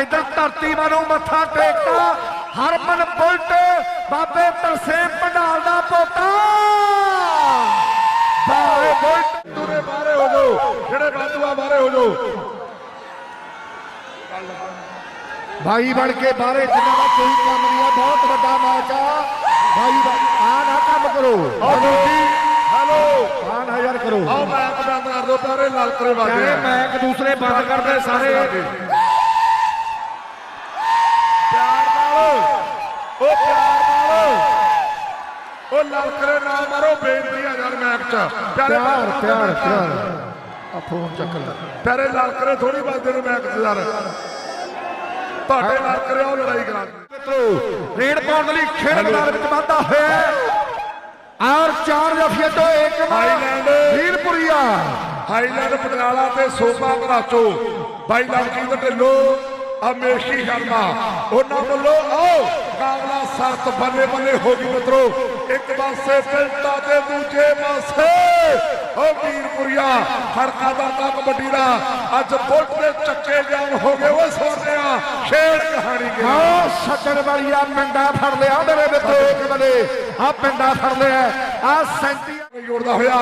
ਇਧਰ ਧਰਤੀ ਮਾਨੂੰ ਮੱਥਾ ਟੇਕਦਾ ਹਰਮਨ ਬੁਲਟ ਬਾਬੇ ਤਰਸੇਮ ਪੰਡਾਲ ਦਾ ਪੋਤਾ। By Bullet. ਦੂਰੇ ਬਾਹਰੇ ਹੋ ਜਾਓ। ਜਿਹੜੇ ਬਾਦੂਆ ਬਾਹਰੇ ਹੋ ਜਾਓ। ਭਾਈ ਬਣ ਕੇ ਬਾਹਰੇ ਜਿੰਨਾ ਦਾ ਕੋਈ ਕੰਮ ਨਹੀਂ ਆ ਬਹੁਤ ਵੱਡਾ ਮੈਚ ਆ। ਭਾਈ ਆ ਨਾ ਕੰਮ ਕਰੋ। ਆਓ ਜੀ ਹੈਲੋ ਆ ਨਾ ਯਾਰ ਕਰੋ। ਆਓ ਮੈਚ ਬੰਦ ਕਰ ਦਿਓ ਪਿਆਰੇ ਲਾਲ ਕਰੇ ਵਾਗੇ ਕਹਿੰਦੇ ਮੈਚ ਦੂਸਰੇ ਬੰਦ ਕਰਦੇ ਸਾਰੇ। ਪਿਆਰ ਨਾਲ। ਉਹ ਪਿਆਰ ਨਾਲ। ਉਹ ਲਾਲ ਕਰੇ ਨਾ ਮਾਰੋ ਬੇਨਤੀ ਆ ਯਾਰ ਮੈਚ ਚ। ਪਿਆਰੇ ਪਿਆਰ ਪਿਆਰ ਪਿਆਰ। ਆ ਫੋਨ ਚੱਕ ਲੈ। ਪਿਆਰੇ ਲਾਲ ਕਰੇ ਥੋੜੀ ਵੱਜਦੇ ਨੇ ਮੈਚ ਚ ਯਾਰ। ਤੁਹਾਡੇ ਨਾਲ ਕਰੇ ਉਹ ਲੜਾਈ ਕਰਾ ਮਿੱਤਰੋ ਰੇਡ ਪਾਉਣ ਦੇ ਲਈ ਖੇਡ ਮੈਦਾਨ ਵਿੱਚ ਵਾਧਾ ਹੋਇਆ। ਔਰ ਚਾਰ ਜਫੀਏ ਤੋਂ ਇੱਕ ਹਾਈਲੈਂਡ। ਵੀਰਪੁਰੀਆ। ਹਾਈਲੈਂਡ ਪਟਿਆਲਾ ਤੇ ਸੋਮਾ ਘਰਾਚੋ ਬਾਈ ਲਵਜੀਤ ਢਿੱਲੋਂ ਅਮੇਸ਼ੀ ਸ਼ਰਮਾ। ਉਹਨਾਂ ਵੱਲੋਂ ਆਓ ਮੁਕਾਬਲਾ ਸਖਤ ਬੱਲੇ ਬੱਲੇ ਹੋ ਗਈ ਮਿੱਤਰੋ। ਇੱਕ ਪਾਸੇ ਪਿੰਟਾ ਤੇ ਦੂਜੇ ਪਾਸੇ ਓ ਵੀਰਪੁਰੀਆ। ਹਰਕਾ ਦਾ ਤਾਂ ਕਬੱਡੀ ਦਾ। ਅੱਜ ਬੁਲਟ ਦੇ ਚੱਕੇ ਜਾਮ ਹੋ ਗਏ। ਸ਼ੇਰ ਆ ਸੱਜਣ ਵਾਲੀਆ ਪਿੰਡਾ ਫੜ ਲਿਆ ਮੇਰੇ ਮਿੱਤਰੋ ਇੱਕ ਬਲੇ ਆ ਪਿੰਡਾ ਫੜ ਲਿਆ। ਆ 37 ਜੋੜਦਾ ਹੋਇਆ।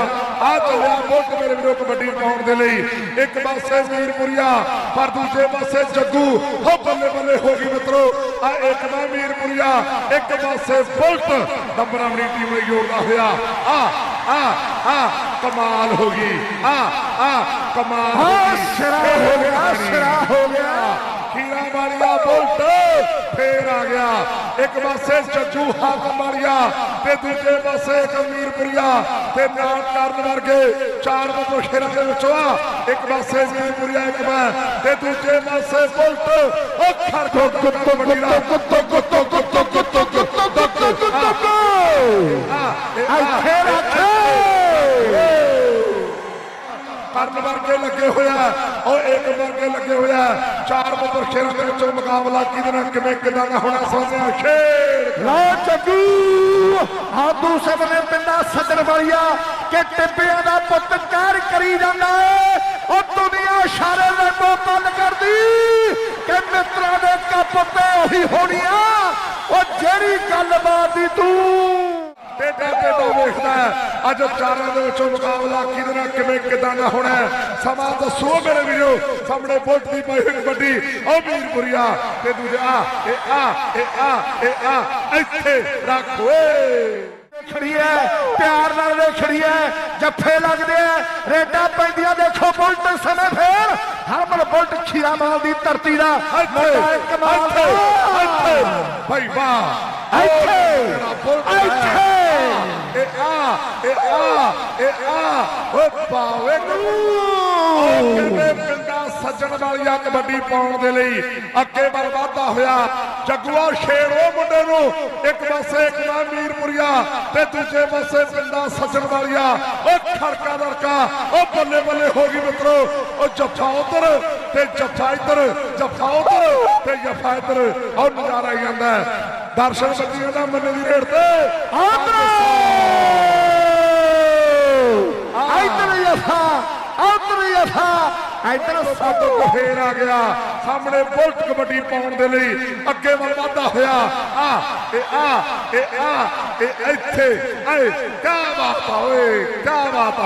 ਆ ਚੱਲਿਆ ਬੁਲਟ ਮੇਰੇ ਵੀਰੋ ਕਬੱਡੀ ਪਾਉਣ ਦੇ ਲਈ। ਇੱਕ ਪਾਸੇ ਵੀਰਪੁਰੀਆ ਪਰ ਦੂਜੇ ਪਾਸੇ ਜੱਗੂ। ਹੋ ਬੱਲੇ ਬੱਲੇ ਹੋ ਗਈ ਮਿੱਤਰੋ। ਆ ਇੱਕ ਦਾ ਵੀਰਪੁਰੀਆ ਇੱਕ ਪਾਸੇ ਬੁਲਟ। ਨੰਬਰ ਆਪਣੀ ਟੀਮ ਲਈ ਜੋੜਦਾ ਹੋਇਆ। ਆ ਆ ਆ ਕਮਾਲ ਹੋ ਗਈ। ਆ ਆ ਕਮਾਲ ਹੋ ਗਈ। ਸਿਰਾ ਹੋ ਗਿਆ ਸਿਰਾ ਹੋ ਗਿਆ। ਖੀਰਾ ਵਾਲੀਆ ਬੁਲਟ। ਫੇਰ ਆ ਗਿਆ। ਇੱਕ ਪਾਸੇ ਜੱਜੂ ਹਾਕਮ ਵਾਲੀਆ ਤੇ ਦੂਜੇ ਪਾਸੇ ਕਮੀਰਪੁਰੀਆ ਤੇ ਨਾਲ ਕਰਨ ਵਰਗੇ ਚਾਰ ਬੰਦੋ ਸ਼ੇਰਾਂ ਦੇ ਵਿੱਚੋਂ ਆ। ਇੱਕ ਪਾਸੇ ਜ਼ਮੀਰਪੁਰੀਆ ਇੱਕ ਮੈਂ ਤੇ ਦੂਜੇ ਪਾਸੇ ਬੁਲਟ। ਉਹ ਖੜ ਕੁੱਤੋ ਕੁੱਤੋ ਕਰਨ ਲੱਗੇ ਹੋਇਆ ਉਹ ਇੱਕ ਵਰਗੇ ਲੱਗੇ ਹੋਇਆ ਚਾਰ ਬੰਦਰ ਸ਼ੇਰਾਂ ਦੇ ਵਿੱਚੋਂ ਮੁਕਾਬਲਾ ਕਿਹਦੇ ਨਾਲ, ਕਿਵੇਂ, ਕਿਦਾਂ ਦਾ ਹੋਣਾ ਸੋਚਿਆ ਸ਼ੇਰ ਲੋ ਜੱਗੂ ਆ ਦੂਸਰੇ ਬੰਨੇ ਪਿੰਡਾ ਸੱਜਣ ਵਾਲੀਆ ਕਿ ਟਿੱਬਿਆਂ ਦਾ ਪੁੱਤ ਕਹਿਰ ਕਰੀ ਜਾਂਦਾ ਉਹ ਦੁਨੀਆ ਇਸ਼ਾਰੇ ਦੇ ਤੋਂ ਕਰਦੀ। ਕਿ ਮਿੱਤਰਾਂ ਦੇ ਕੱਪ ਤੇ ਉਹੀ ਹੋਣੀ ਆ ਹੈ। ਅੱਜ ਚਾਰਾਂ ਦੇ ਵਿੱਚੋਂ ਮੁਕਾਬਲਾ ਕਿਹਦੇ ਨਾਲ ਕਿਵੇਂ ਕਿਦਾਂ ਦਾ ਹੋਣਾ। ਸਮਾਂ ਦੱਸੋ ਮੇਰੇ ਵੀਰੋ ਸਾਹਮਣੇ ਬੁਲਟ ਦੀ ਪਈ ਹੋਈ ਕਬੱਡੀ ਉਹ ਵੀਰਪੁਰੀਆ ਤੇ ਦੂਜੇ ਆ ਇਹ ਆ ਇਹ ਆ ਇਹ ਆ ਇੱਥੇ ਰੱਖ ਓਏ ਖੜੀ ਐ ਪਿਆਰ ਨਾਲ ਦੇ ਖੜੀ ਐ ਜੱਫੇ ਲੱਗਦੇ ਐ ਰੇਡਾਂ ਪੈਂਦੀਆਂ ਦੇਖੋ ਬੁਲਟ ਸਮੇਂ ਫੇਰ ਹਰਮਨ ਬੁਲਟ ਖੀਰਾ ਮਾਲ ਦੀ ਧਰਤੀ ਦਾ ਕਮਾਲ ਇੱਥੇ ਦਾ। ਇੱਥੇ ਭਾਈ ਵਾਹ ਇੱਥੇ। ਇੱਥੇ ਇਹ ਆ ਇਹ ਆ ਇਹ ਆ। ਓ ਪਾਵੇ ਉਹ ਪਿੰਡਾ ਸੱਜਣ ਵਾਲੀਆ ਕਬੱਡੀ ਪਾਉਣ ਦੇ ਲਈ ਅੱਗੇ ਵੱਲ ਵਾਧਾ ਹੋਇਆ। ਜੱਗੂਆ ਸ਼ੇਰ ਉਹ ਮੁੰਡੇ ਨੂੰ। ਇੱਕ ਪਾਸੇ ਇੱਕ ਨਾ ਮੀਰਪੁਰੀਆ ਤੇ ਦੂਜੇ ਪਾਸੇ ਪਿੰਡਾ ਸੱਜਣ ਵਾਲੀਆ। ਉਹ ਖੜਕਾ ਦੜਕਾ। ਉਹ ਬੱਲੇ ਬੱਲੇ ਹੋ ਗਈ ਮਿੱਤਰੋ। ਉਹ ਜੱਫਾ ਉਧਰ ਤੇ ਜੱਫਾ ਇੱਧਰ, ਜੱਫਾ ਉਧਰ ਤੇ ਜੱਫਾ ਇੱਧਰ। ਉਹ ਨਜ਼ਾਰਾ ਹੀ ਜਾਂਦਾ। ਦਰਸ਼ਨ ਬੱਚੀਆਂ ਦਾ ਮੰਨੇ ਦੀ ਰੇਡ ਤੇ। ਆਂਦਰੋ! ਇਧਰ ਯਥਾ ਉਧਰ ਯਥਾ ਇਧਰ ਸਭ ਤੋਂ ਫੇਰ ਆ ਗਿਆ ਸਾਹਮਣੇ ਬੁਲਟ ਕਬੱਡੀ ਪਾਉਣ ਦੇ ਲਈ ਅੱਗੇ ਵੱਲ ਵਾਧਾ ਹੋਇਆ। ਆ ਇਹ ਆ ਇਹ ਆ ਇਹ ਇੱਥੇ ਐ ਕੀ ਬਾਤ ਓਏ ਕੀ ਬਾਤ